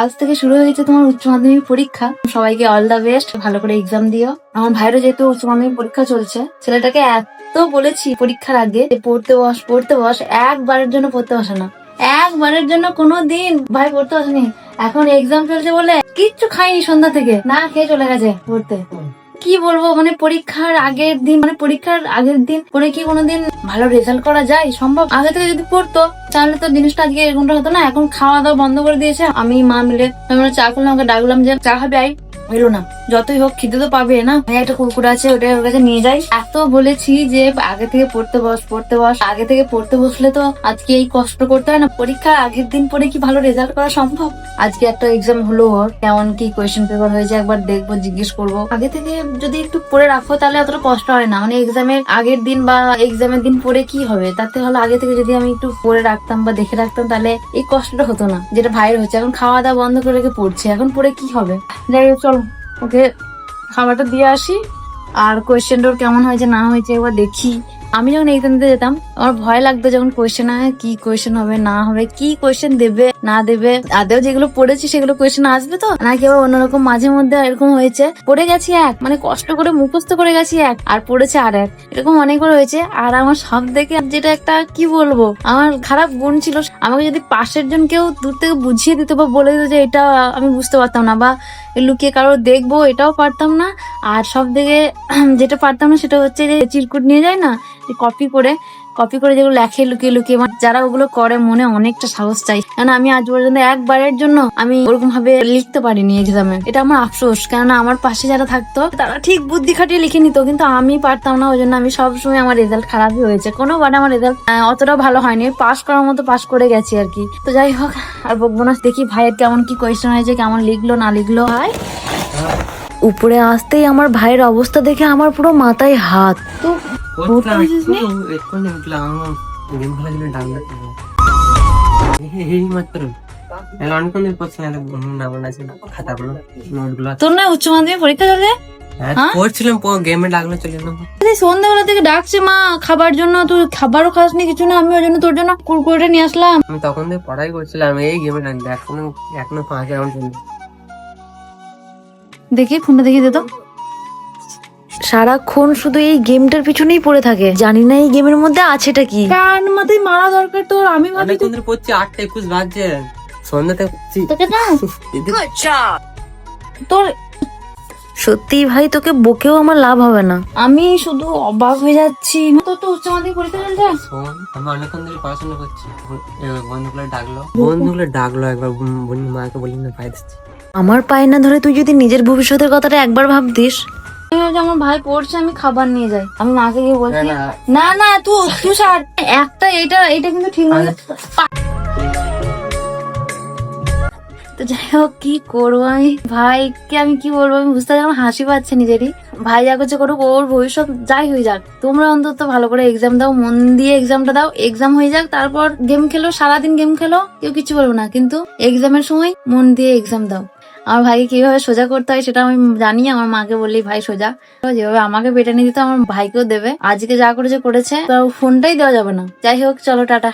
আজ থেকে শুরু হয়েছে তোমার উচ্চ মাধ্যমিক পরীক্ষা। সবাইকে অল দা বেস্ট ভালো করে এক্সাম দিও। আমার ভাইরও যেহেতু উচ্চ মাধ্যমিক পরীক্ষা চলছে, ছেলেটাকে এত বলেছি পরীক্ষার আগে পড়তে বস পড়তে বস, একবারের জন্য পড়তে বসে না। একবারের জন্য কোনো দিন ভাই পড়তে বসেনি। এখন এক্সাম চলছে বলে কিচ্ছু খাইনি সন্ধ্যা থেকে, না খেয়ে চলে গেছে পড়তে। কি বলব মানে পরীক্ষার আগের দিন মানে পরীক্ষার আগের দিন পরে কি কোনোদিন ভালো রেজাল্ট করা যায়? সম্ভব? আগে থেকে যদি পড়তো, তাহলে তো জিনিসটা আজকে এরকমটা হতো না। এখন খাওয়া দাওয়া বন্ধ করে দিয়েছে। আমি মা মিলে চা করলাম আমাকে ডাকলাম যে, চা খাবে আই? এলো না। যতই হোক, খিদে তো পাবে না? ভাই একটা কুকুর আছে, ওটা ওর কাছে নিয়ে যাই। এত বলেছি যে আগে থেকে পড়তে বস পড়তে বস। আগে থেকে পড়তে বসলে তো আজকে এই কষ্ট করতে হয় না। পরীক্ষার আগের দিন পরে কি ভালো রেজাল্ট করা সম্ভব? আজকে একটা এক্সাম হলো ওর। কেমন কি কোয়েশ্চেন পেপার হয়েছে একবার দেখব, জিজ্ঞেস করব। আগে থেকে যদি একটু পড়ে রাখো, তাহলে অতটা কষ্ট হয় না। মানে এক্সামের আগের দিন বা এক্সামের দিন পরে কি হবে? তাতে হলো আগে থেকে যদি আমি একটু পড়ে রাখতাম বা দেখে রাখতাম, তাহলে এই কষ্টটা হতো না, যেটা ভাইয়ের হচ্ছে। এখন খাওয়া দাওয়া বন্ধ করে রেখে পড়ছে। এখন পরে কি হবে? যাই চলো। ওকে খাবারটা দিয়ে আসি। আর কোয়েশ্চেনটা কেমন হয়েছে না হয়েছে এবার দেখি। আমি যখন দিতে যেতাম, আমার ভয় লাগতো যখন কোয়েশ্চেন হয় কি কোয়েশ্চেন হবে, না হবে, কি কোয়েশ্চেন দেবে, না দেবে। আদেও যেগুলো পড়েছি, সেগুলো কোয়েশ্চেন আসবে তো? নাকি আবার অন্যরকম মাঝে মধ্যে এরকম হয়েছে, পড়ে গেছি এক মানে কষ্ট করে মুখস্থ করে গেছি এক, আর পড়েছে আর এক। এরকম অনেকবার হয়েছে, আর আমার সব থেকে যেটা একটা, কি বলব, আমার খারাপ গুণ ছিল। আমাকে যদি পাশের জন কেউ দূর থেকে বুঝিয়ে দিত বা বলে দিত যে, এটা আমি বুঝতে পারতাম না বা লুকিয়ে কারও দেখব, এটাও পারতাম না। আর সব থেকে যেটা পারতাম না, সেটা হচ্ছে যে, চিরকুট নিয়ে যায় না কপি করে কপি করে যেগুলো লেখে লুকিয়ে লুকিয়ে মানে যারা ওগুলো করে মনে অনেকটা সাহস চাই। কেন আমি আজ পর্যন্ত একবারের জন্য আমি ওরকম ভাবে লিখতে পারিনি এক্সামে এটা আমার আফসোস, কেননা আমার পাশে যারা থাকতো, তারা ঠিক বুদ্ধি খাটিয়ে লিখে নিত, কিন্তু আমি পারতাম না, ওই জন্য আমি সবসময় আমার রেজাল্ট খারাপই হয়েছে। কোনোবার আমার রেজাল্ট অতটা ভালো হয়নি পাস করার মতো পাস করে গেছি আর কি। তো যাই হোক, আর বকবো না, দেখি ভাইয়ের কেমন কি কোয়েশ্চেন হয়েছে, কেমন লিখলো, না লিখলো। ভাই? উপরে আসতেই আমার ভাইয়ের অবস্থা দেখে আমার পুরো মাথায় হাত। তো গেম তোর না উচ্চ মাধ্যমিক পরীক্ষা চলে হ্যাঁ হ্যাঁ? গেমে চলে সন্ধ্যাবেলা থেকে ডাকছে মা খাবার জন্য তুই খাবারও খাসনি কিছু না আমি ওই জন্য তোর জন্য কুরকুরেটা নিয়ে আসলাম। আমি তখন থেকে পড়াই করছিলাম এই গেমে ডাকলো এখনও এখনও পাঁচ রাউন্ড দেখি ফোনটা দেখিয়ে দে তো। সারাক্ষণ শুধু এই গেমটার পিছনেই পড়ে থাকে। জানি না এই গেমের মধ্যে আছেটা কি। কান মাথায় মারা দরকার তোর? আমি ভাবি অনেকক্ষণ ধরে পড়ছি আটটা একুশ বাজছে। সন্ধ্যাতে করছি তোকে না তোর সত্যি ভাই তোকে বকেও আমার লাভ হবে না। আমি শুধু অবাক হয়ে যাচ্ছি। তোর তো উচ্চ মাধ্যমিক পরীক্ষা চলছে। আমি অনেকক্ষণ ধরে পড়াশোনা করছি। বন্ধুগুলো ডাকলো। বন্ধুগুলো ডাকলো একবার বোন- বোন মাকে বলি না পাই দিচ্ছি। আমার পায়ে না ধরে তুই যদি নিজের ভবিষ্যতের কথাটা একবার ভাবতিস? আমার ভাই পড়ছে আমি খাবার নিয়ে যাই। আমি মাকে গিয়ে বলছি না, না। তুই তুই ছাড়। একটা এটা এটা কিন্তু ঠিক নয়। তো যাই হোক কি করব আমি? ভাইকে আমি কি বলব আমি বুঝতে পারছি আমার হাসি পাচ্ছে নিজেরই। ভাই যা করছে করুক ওর ভবিষ্যৎ যাই হয়ে যাক। তোমরা অন্তত ভালো করে এক্সাম দাও মন দিয়ে এক্সামটা দাও। এক্সাম হয়ে যাক তারপর গেম খেলো সারাদিন গেম খেলো কেউ কিছু বলব না। কিন্তু এক্সামের সময় মন দিয়ে এক্সাম দাও। আমার ভাইকে কীভাবে সোজা করতে হয় সেটা আমি জানি, আমার মাকে বলি ভাই সোজা। যেভাবে আমাকে পেটে নিয়ে দিত আমার ভাইকেও দেবে। আজকে যা করেছে করেছে। তো ফোনটাই দেওয়া যাবে না। যাই হোক, চলো, টাটা।